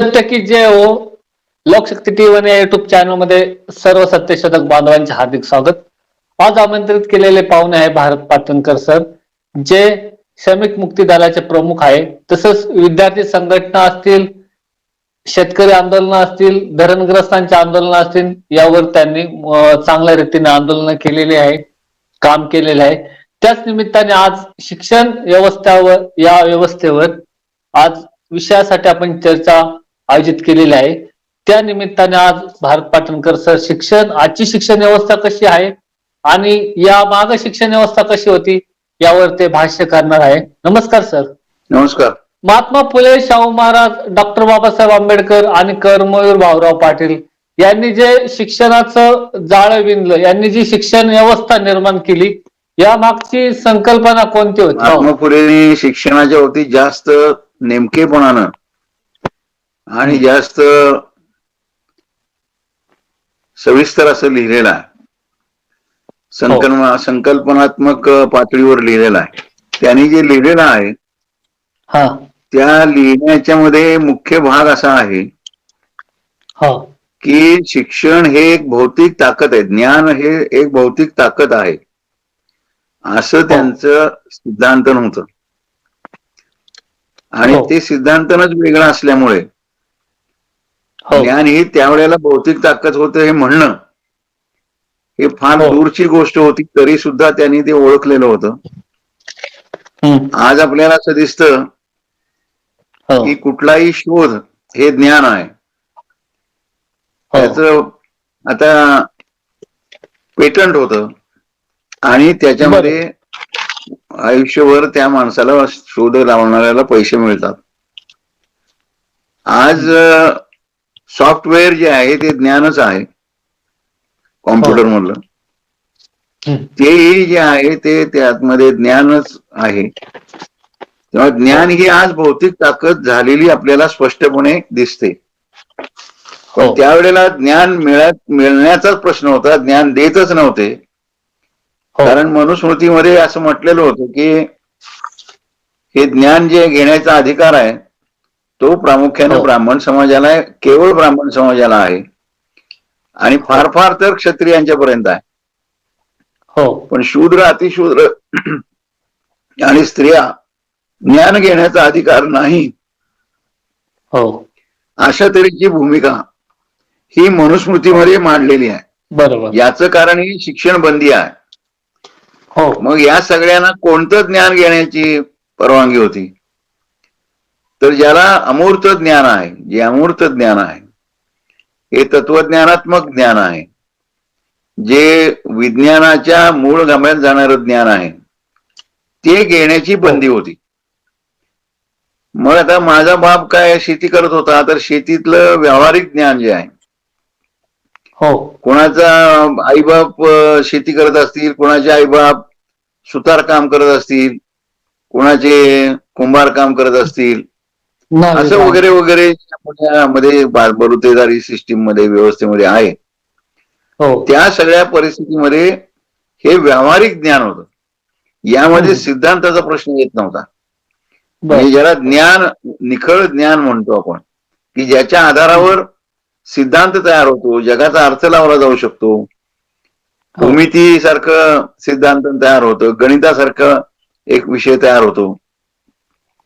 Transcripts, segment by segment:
सत्य की जे हो. लोकशक्ती टीव्ही या युट्यूब चॅनलमध्ये सर्व सत्यशोधक बांधवांचे हार्दिक स्वागत. आज आमंत्रित केलेले पाहुणे आहे भारत पाटणकर सर. जे श्रमिक मुक्ती दलाचे प्रमुख आहे. तसंच विद्यार्थी संघटना असतील शेतकरी आंदोलन असतील धरणग्रस्तांचे आंदोलन असतील यावर त्यांनी चांगल्या रीतीने आंदोलन केलेले आहे काम केलेले आहे. त्याच निमित्ताने आज शिक्षण व्यवस्थावर या व्यवस्थेवर आज विषयासाठी आपण चर्चा आयोजित केलेली आहे. त्या निमित्ताने आज भारत पाटणकर सर शिक्षण आजची शिक्षण व्यवस्था कशी आहे आणि या माग शिक्षण व्यवस्था कशी होती यावर ते भाष्य करणार आहे. नमस्कार सर. नमस्कार. महात्मा फुले शाहू महाराज डॉक्टर बाबासाहेब आंबेडकर आणि कर्मवीर भाऊराव पाटील यांनी जे शिक्षणाचं जाळं विणलं यांनी जी शिक्षण व्यवस्था निर्माण केली या मागची संकल्पना कोणती होती? महात्मा फुलेंनी शिक्षणाच्या बाबतीत जास्त नेमकेपणानं आणि जास्त सविस्तर असं लिहिलेलं आहे. संकल्पना संकल्पनात्मक पातळीवर लिहिलेलं आहे. त्यांनी जे लिहिलेलं आहे हा. त्या लिहिण्याच्या मध्ये मुख्य भाग असा आहे हा. की शिक्षण हे एक भौतिक ताकद आहे. ज्ञान हे एक भौतिक ताकद आहे. असं त्यांचं सिद्धांत नव्हतं आणि हो. ते सिद्धांतनच वेगळं असल्यामुळे हो ज्ञान ही त्यावेळेला भौतिक ताकद होतं हे म्हणणं. हे फार हो. दूरची गोष्ट होती तरी सुद्धा त्यांनी ते ओळखलेलं होतं. आज आपल्याला असं दिसतं हो. की कुठलाही शोध हे ज्ञान आहे. हो. त्याच आता पेटंट होत. आणि त्याच्यामध्ये आयुष्यभर त्या माणसाला शोध लावणाऱ्याला पैसे मिळतात. आज सॉफ्टवेअर जे आहे ते ज्ञानच आहे. कॉम्प्युटर मधलं. तेही जे आहे ते त्यामध्ये ज्ञानच आहे. तेव्हा ज्ञान ही आज भौतिक ताकद झालेली आपल्याला स्पष्टपणे दिसते. पण हो. त्यावेळेला ज्ञान मिळत मिळण्याचाच प्रश्न होता. ज्ञान देतच नव्हते. हो. कारण मनुस्मृतीमध्ये असं म्हटलेलं होतं की हे ज्ञान जे घेण्याचा अधिकार आहे तो प्रामुख्याने हो. ब्राह्मण समाजाला आहे केवळ ब्राह्मण समाजाला आहे. आणि फार फार तर क्षत्रियांच्या पर्यंत आहे. हो. पण शूद्र अतिशूद्र आणि स्त्रिया ज्ञान घेण्याचा अधिकार नाही. हो. अशा तऱ्हेची भूमिका ही मनुस्मृतीमध्ये मांडलेली आहे. बरोबर. याचं कारण ही शिक्षण बंदी आहे. हो. मग या सगळ्यांना कोणतं ज्ञान घेण्याची परवानगी होती? तर ज्याला अमूर्त ज्ञान आहे जे अमूर्त ज्ञान आहे हे तत्वज्ञानात्मक ज्ञान आहे जे विज्ञानाच्या मूळ गाम्यात जाणारं ज्ञान आहे ते घेण्याची बंदी होती. मग आता माझा बाप काय शेती करत होता तर शेतीतलं व्यावहारिक ज्ञान जे आहे हो. कोणाचा आईबाप शेती करत असतील कोणाचे आईबाप सुतार काम करत असतील कोणाचे कुंभार काम करत असतील असं. वगैरे वगैरे मध्ये बा- बलुतेदारी सिस्टीममध्ये व्यवस्थेमध्ये आहे. हो. त्या सगळ्या परिस्थितीमध्ये हे व्यावहारिक ज्ञान होतं. यामध्ये. सिद्धांताचा प्रश्न येत नव्हता. म्हणजे ज्याला ज्ञान निखळ ज्ञान म्हणतो आपण की ज्याच्या आधारावर सिद्धांत तयार होतो जगाचा अर्थ लावला जाऊ शकतो. भूमिती सारखं सिद्धांत तयार होतं गणितासारखं एक विषय तयार होतो.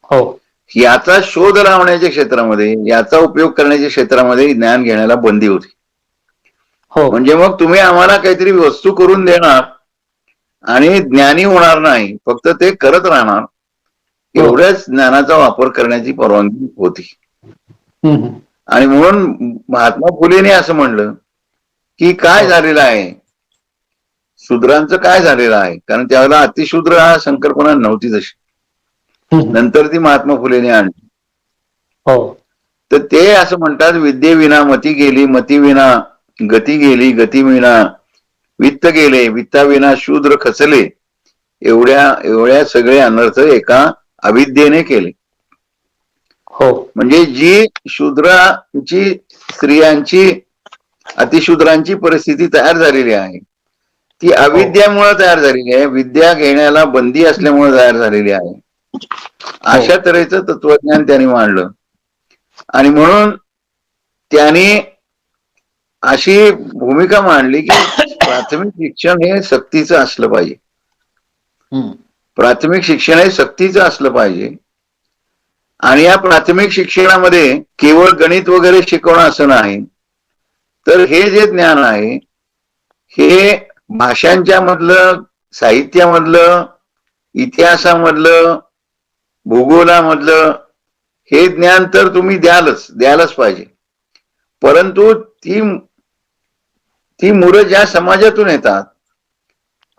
हो. याचा शोध लावण्याच्या क्षेत्रामध्ये याचा उपयोग करण्याच्या क्षेत्रामध्ये ज्ञान घेण्याला बंदी होती हो म्हणजे मग तुम्ही आम्हाला काहीतरी वस्तू करून देणार आणि ज्ञानी होणार नाही फक्त ते करत राहणार हो. एवढ्याच ज्ञानाचा वापर करण्याची परवानगी होती. आणि म्हणून महात्मा फुलेने असं म्हणलं की काय हो. झालेलं आहे शूद्रांचं काय झालेलं आहे कारण त्यावेळेला अतिशूद्र हा संकल्पना नव्हती हम्म. नंतर ती महात्मा फुलेने आणली. हो. तर ते असं म्हणतात विद्येविना मती गेली मती विना गती गेली गती विना वित्त गेले वित्ताविना शूद्र खचले एवढ्या एवढ्या सगळे अनर्थ एका अविद्येने केले. हो. म्हणजे जी शूद्रांची स्त्रियांची अतिशूद्रांची परिस्थिती तयार झालेली आहे ती अविद्यामुळे तयार झालेली आहे विद्या घेण्याला बंदी असल्यामुळे तयार झालेली आहे. अशा तऱ्हेचं तत्वज्ञान त्यांनी मांडलं. आणि म्हणून त्यांनी अशी भूमिका मांडली की प्राथमिक शिक्षण हे सक्तीचं असलं पाहिजे. प्राथमिक शिक्षण हे सक्तीचं असलं पाहिजे. आणि या प्राथमिक शिक्षणामध्ये केवळ गणित वगैरे शिकवणं असं नाही. तर हे जे ज्ञान आहे हे भाषांच्या मधलं साहित्यामधलं इतिहासामधलं भूगोलामधलं हे ज्ञान तर तुम्ही द्यालच द्यायलाच पाहिजे. परंतु ती ती मुलं ज्या समाजातून येतात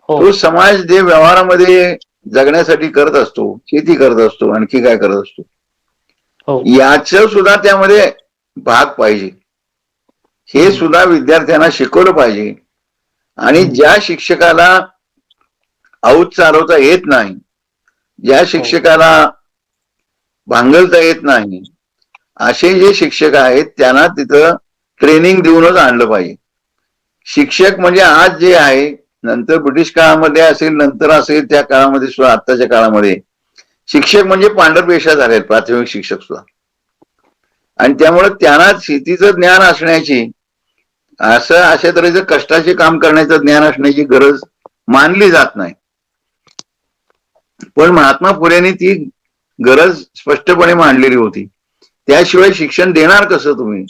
हो. तो समाज जे व्यवहारामध्ये जगण्यासाठी करत असतो शेती करत असतो आणखी काय करत असतो हो. याच सुद्धा त्यामध्ये भाग पाहिजे. हे सुद्धा विद्यार्थ्यांना शिकवलं पाहिजे. आणि ज्या शिक्षकाला आऊत चालवता येत नाही ज्या शिक्षकाला भांगलता येत नाही असे जे शिक्षक आहेत त्यांना तिथं ट्रेनिंग देऊनच आणलं पाहिजे. शिक्षक म्हणजे आज जे आहे नंतर ब्रिटिश काळामध्ये असेल नंतर असेल त्या काळामध्ये सुद्धा आत्ताच्या काळामध्ये शिक्षक म्हणजे पांढरपेशा झाले प्राथमिक शिक्षक सुद्धा. आणि त्यामुळे त्यांना शेतीचं ज्ञान असण्याची असं अशा तऱ्हेचं कष्टाचे काम करण्याचं ज्ञान असण्याची गरज मानली जात नाही. पण महात्मा फुलेंनी ती गरज स्पष्टपणे मांडलेली होती. त्याशिवाय शिक्षण देणार कसं तुम्ही?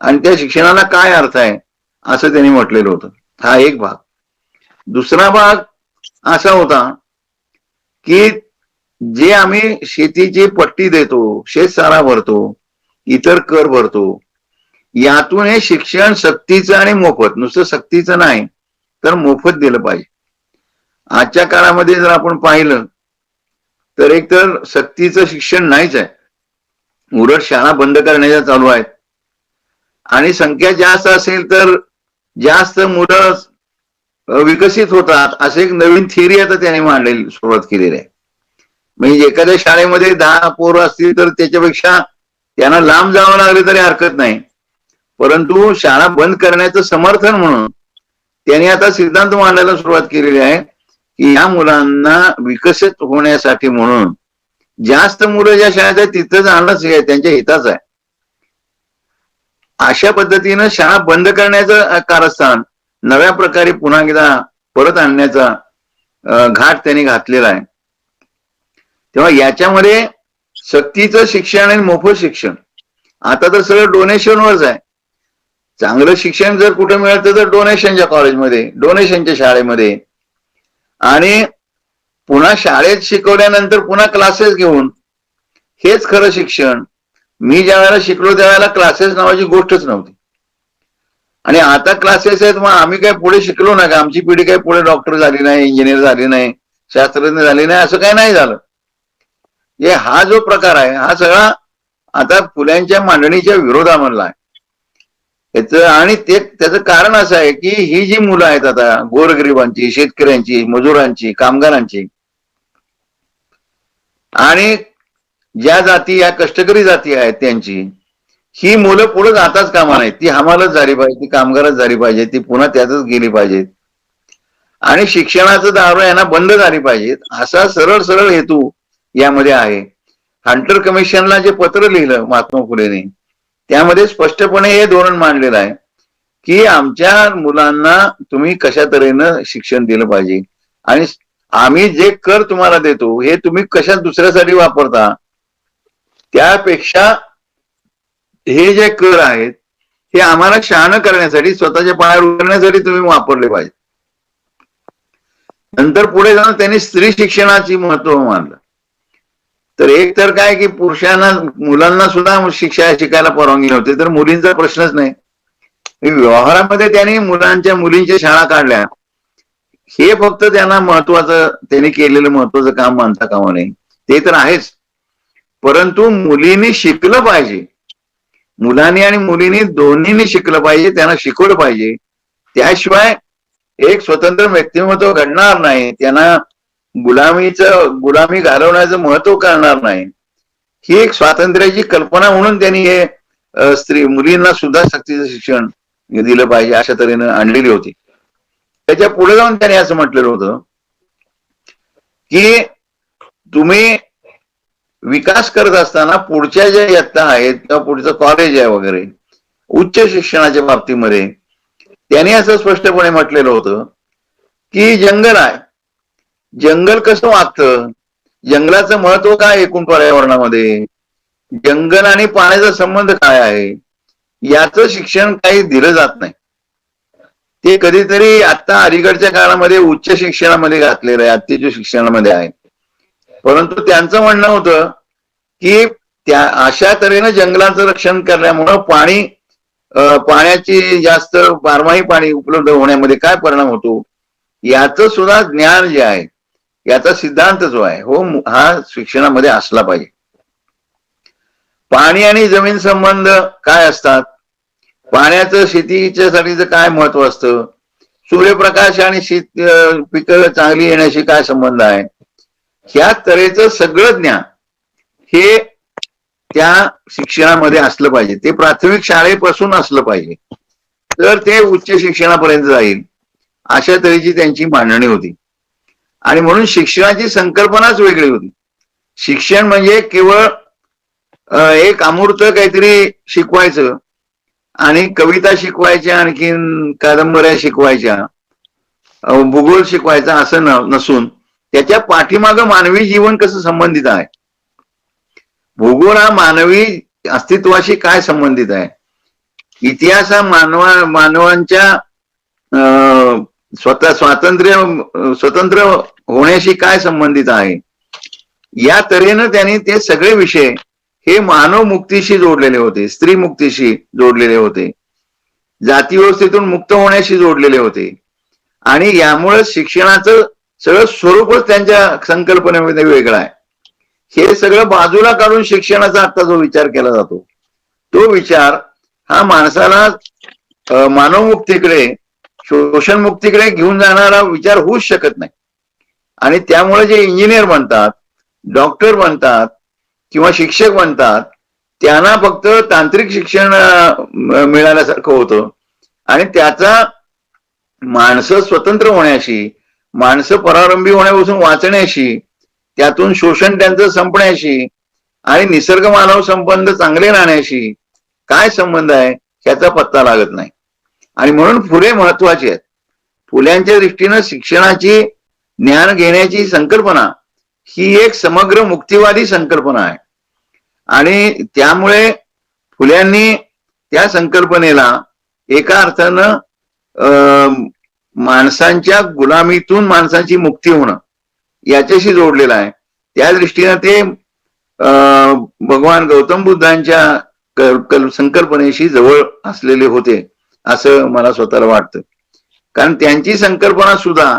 आणि त्या शिक्षणाला काय अर्थ आहे? असं त्यांनी म्हटलेलं होतं. हा एक भाग. दुसरा भाग असा होता की जे आम्ही शेतीची पट्टी देतो शेतसारा भरतो इतर कर भरतो यातून हे शिक्षण सक्तीचं आणि मोफत नुसतं सक्तीचं नाही तर मोफत दिलं पाहिजे. आजच्या काळामध्ये जर आपण पाहिलं तर एक तर सक्तीचं शिक्षण नाहीच आहे. उलट शाळा बंद करण्याच्या चालू आहेत. आणि संख्या जास्त असेल तर जास्त मुलं विकसित होतात असे एक नवीन थिअरी आता त्याने मांडलेली सुरुवात केलेली आहे. म्हणजे एखाद्या शाळेमध्ये दहा पोरं असतील तर त्याच्यापेक्षा त्यांना लांब जावं लागले तरी हरकत नाही. परंतु शाळा बंद करण्याचं समर्थन म्हणून त्यांनी आता सिद्धांत मांडायला सुरुवात केलेली आहे. की या मुलांना विकसित होण्यासाठी म्हणून जास्त मुलं ज्या शाळेत आहेत तिथं जाणंच हे त्यांच्या हिताच आहे. अशा पद्धतीनं शाळा बंद करण्याचं कारस्थान नव्या प्रकारे पुन्हा एकदा परत आणण्याचा घाट त्यांनी घातलेला आहे. तेव्हा याच्यामध्ये सक्तीचं शिक्षण आणि मोफत शिक्षण. आता तर सगळं डोनेशनवरच आहे. चांगलं शिक्षण जर कुठं मिळतं तर डोनेशनच्या कॉलेजमध्ये डोनेशनच्या शाळेमध्ये आणि पुन्हा शाळेत शिकवल्यानंतर पुन्हा क्लासेस घेऊन हेच खरं शिक्षण. मी ज्या वेळेला शिकलो त्यावेळेला क्लासेस नावाची गोष्टच नव्हती. आणि आता क्लासेस आहेत मग आम्ही काय पुढे शिकलो ना का? आमची पिढी काय पुढे डॉक्टर झाली नाही इंजिनियर झाली नाही शास्त्रज्ञ झाली नाही असं काही नाही झालं. हे हा जो प्रकार आहे हा सगळा आता फुल्यांच्या मांडणीच्या विरोधामधला आहे. याच आणि ते त्याचं कारण असं आहे की ही जी मुलं आहेत आता गोरगरिबांची शेतकऱ्यांची मजुरांची कामगारांची आणि ज्या जाती या कष्टकरी जाती आहेत त्यांची ही मुलं पुढे जाताच कामा नाहीत ती हमालच झाली पाहिजे ती कामगारच झाली पाहिजे ती पुन्हा त्यातच गेली पाहिजेत आणि शिक्षणाचं दारू यांना बंद झाली पाहिजेत असा सरळ सरळ हेतू यामध्ये आहे. हंटर कमिशनला जे पत्र लिहिलं महात्मा फुलेने त्यामध्ये स्पष्टपणे हे धोरण मांडलेलं आहे की आमच्या मुलांना तुम्ही कशा तऱ्हेनं शिक्षण दिलं पाहिजे? आणि आम्ही जे कर तुम्हाला देतो हे तुम्ही कशा दुसऱ्यासाठी वापरता? त्यापेक्षा हे जे कर आहेत हे आम्हाला शहाणं करण्यासाठी स्वतःच्या पायावर उतरण्यासाठी तुम्ही वापरले पाहिजे. नंतर पुढे जाऊन त्यांनी स्त्री शिक्षणाची महत्त्व मानलं तर एक तर काय की पुरुषांना मुलांना सुद्धा शिक्षा शिकायला परवानगी नव्हती. तर मुलींचा प्रश्नच नाही. व्यवहारामध्ये त्यांनी मुलांच्या मुलींच्या शाळा काढल्या. हे फक्त त्यांना महत्वाचं त्यांनी केलेलं महत्वाचं काम मानता कामा नये. ते तर आहेच. परंतु मुलींनी शिकलं पाहिजे. मुलांनी आणि मुलींनी दोन्हीनी शिकलं पाहिजे त्यांना शिकवलं पाहिजे. त्याशिवाय एक स्वतंत्र व्यक्तिमत्व घडणार नाही. त्यांना गुलामीचं गुलामी घालवण्याचं महत्त्व करणार नाही. ही एक स्वातंत्र्याची कल्पना म्हणून त्यांनी हे स्त्री मुलींना सुद्धा सक्तीचं शिक्षण दिलं पाहिजे अशा तऱ्हेनं आणलेली होती. त्याच्या पुढे जाऊन त्यांनी असं म्हटलेलं होतं की तुम्ही विकास करत असताना पुढच्या ज्या इयत्ता आहेत किंवा पुढचं कॉलेज आहे वगैरे उच्च शिक्षणाच्या बाबतीमध्ये त्यांनी असं स्पष्टपणे म्हटलेलं होतं की जंगल आहे. जंगल कसं वागतं? जंगलाचं महत्त्व काय एकूण पर्यावरणामध्ये? जंगल आणि पाण्याचा संबंध काय आहे? याचं शिक्षण काही दिलं जात नाही. ते कधीतरी आता अलीकडच्या काळामध्ये उच्च शिक्षणामध्ये घातलेलं आहे अत्युच्च शिक्षणामध्ये आहे. परंतु त्यांचं म्हणणं होतं की त्या अशा तऱ्हेनं जंगलाचं रक्षण करण्यामुळं पाणी पाण्याची जास्त बारमाही पाणी उपलब्ध होण्यामध्ये काय परिणाम होतो? याचं सुद्धा ज्ञान जे आहे याचा सिद्धांत जो आहे हो हा शिक्षणामध्ये असला पाहिजे. पाणी आणि जमीन संबंध काय असतात? पाण्याचं शेतीच्या साठीचं काय महत्त्व असतं? सूर्यप्रकाश आणि शेत पिकं चांगली येण्याशी काय संबंध आहे? ह्या तऱ्हेचं सगळं ज्ञान हे त्या शिक्षणामध्ये असलं पाहिजे. ते प्राथमिक शाळेपासून असलं पाहिजे. तर ते उच्च शिक्षणापर्यंत जाईल. अशा तऱ्हेची त्यांची मांडणी होती. आणि म्हणून शिक्षणाची संकल्पनाच वेगळी होती. शिक्षण म्हणजे केवळ एक अमूर्त काहीतरी शिकवायचं आणि कविता शिकवायच्या आणखीन कादंबऱ्या शिकवायच्या भूगोल शिकवायचा असं न- नसून त्याच्या पाठीमागं मानवी जीवन कसं संबंधित आहे? भूगोल हा मानवी अस्तित्वाशी काय संबंधित आहे? इतिहास हा मानवा मानवांच्या अं, स्वतः स्वातंत्र्य स्वतंत्र होण्याशी काय संबंधित आहे? या तऱ्हेनं त्यांनी ते सगळे विषय हे मानव मुक्तीशी जोडलेले होते स्त्री मुक्तीशी जोडलेले होते जाती व्यवस्थेतून मुक्त होण्याशी जोडलेले होते. आणि यामुळे शिक्षणाचं सगळं स्वरूपच त्यांच्या संकल्पनेमध्ये वेगळं आहे. हे सगळं बाजूला काढून शिक्षणाचा आता जो विचार केला जातो तो विचार हा माणसाला मानव मानवमुक्तीकडे शोषण मुक्तीकडे घेऊन जाणारा विचार होऊच शकत नाही. आणि त्यामुळे जे इंजिनियर बनतात डॉक्टर बनतात किंवा शिक्षक म्हणतात त्यांना फक्त तांत्रिक शिक्षण मिळाल्यासारखं होतं. आणि त्याचा माणसं स्वतंत्र होण्याशी माणसं परारंभी होण्यापासून वाचण्याशी त्यातून शोषण त्यांचं संपण्याशी आणि निसर्ग मानव संबंध चांगले राहण्याशी काय संबंध आहे ह्याचा पत्ता लागत नाही. आणि म्हणून फुले महत्वाची आहेत. फुल्यांच्या दृष्टीनं शिक्षणाची ज्ञान घेण्याची संकल्पना ही एक समग्र मुक्तिवादी संकल्पना आहे. आणि त्यामुळे फुल्यांनी त्या संकल्पनेला एका अर्थानं अं, माणसांच्या गुलामीतून माणसांची मुक्ती होणं याच्याशी जोडलेलं आहे. त्या दृष्टीनं ते अं, भगवान गौतम बुद्धांच्या संकल्पनेशी जवळ असलेले होते. असं मला स्वतःला वाटतं. कारण त्यांची संकल्पना सुद्धा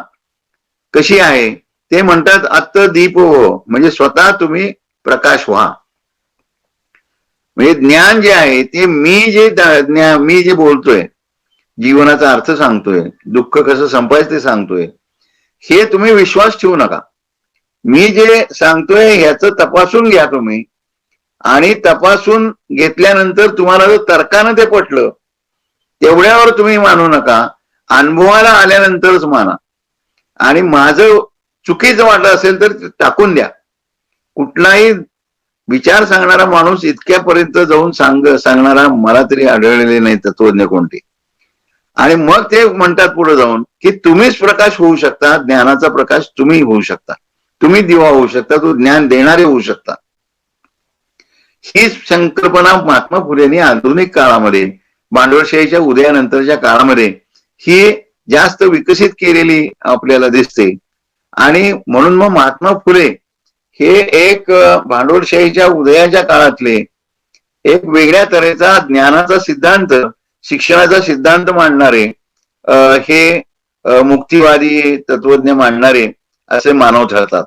कशी आहे ते म्हणतात आत्त दीप हो. म्हणजे स्वतः तुम्ही प्रकाश व्हा. म्हणजे ज्ञान जे आहे ते मी जे ज्ञान मी जे बोलतोय जीवनाचा अर्थ सांगतोय दुःख कसं संपायचं ते सांगतोय हे तुम्ही विश्वास ठेवू नका. मी जे सांगतोय ह्याचं तपासून घ्या तुम्ही. आणि तपासून घेतल्यानंतर तुम्हाला जर तर्कानं ते पटलं तेवढ्यावर तुम्ही मानू नका. अनुभवाला आल्यानंतरच माना. आणि माझं चुकीचं वाटलं असेल तर टाकून द्या. कुठलाही विचार सांगणारा माणूस इतक्यापर्यंत जाऊन सांग सांगणारा मला तरी आढळलेले नाही तत्वज्ञ कोणते. आणि मग ते म्हणतात पुढे जाऊन की तुम्हीच प्रकाश होऊ शकता ज्ञानाचा प्रकाश तुम्ही होऊ शकता. तुम्ही दिवा होऊ शकता तो ज्ञान देणारे होऊ शकता. ही संकल्पना महात्मा फुलेंनी आधुनिक काळामध्ये भांडवलशाहीच्या उदयानंतरच्या काळामध्ये ही जास्त विकसित केलेली आपल्याला दिसते. आणि म्हणून मग महात्मा फुले हे एक भांडवलशाहीच्या उदयाच्या काळातले एक वेगळ्या तऱ्हेचा ज्ञानाचा सिद्धांत शिक्षणाचा सिद्धांत मांडणारे हे मुक्तिवादी तत्वज्ञ मांडणारे असे मानव ठरतात.